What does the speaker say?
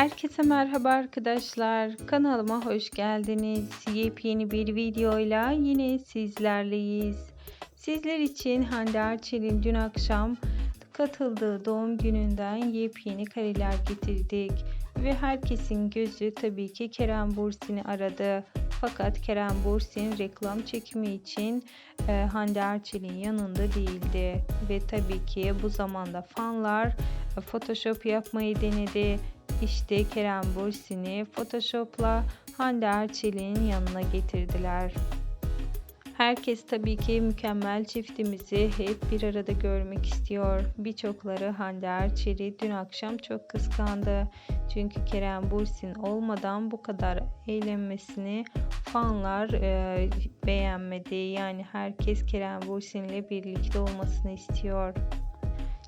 Herkese merhaba arkadaşlar. Kanalıma hoş geldiniz. Yepyeni bir videoyla yine sizlerleyiz. Sizler için Hande Erçel'in dün akşam katıldığı doğum gününden yepyeni kareler getirdik. Ve herkesin gözü tabii ki Kerem Bursin'i aradı. Fakat Kerem Bursin reklam çekimi için e, Hande Erçel'in yanında değildi. Ve tabii ki bu zamanda fanlar e, Photoshop yapmayı denedi. İşte Kerem Bursin'i Photoshop'la Hande Erçel'in yanına getirdiler. Herkes tabii ki mükemmel çiftimizi hep bir arada görmek istiyor. Birçokları Hande Erçel'i dün akşam çok kıskandı. Çünkü Kerem Bursin olmadan bu kadar eğlenmesini fanlar e, beğenmedi. Yani herkes Kerem Bursin ile birlikte olmasını istiyor.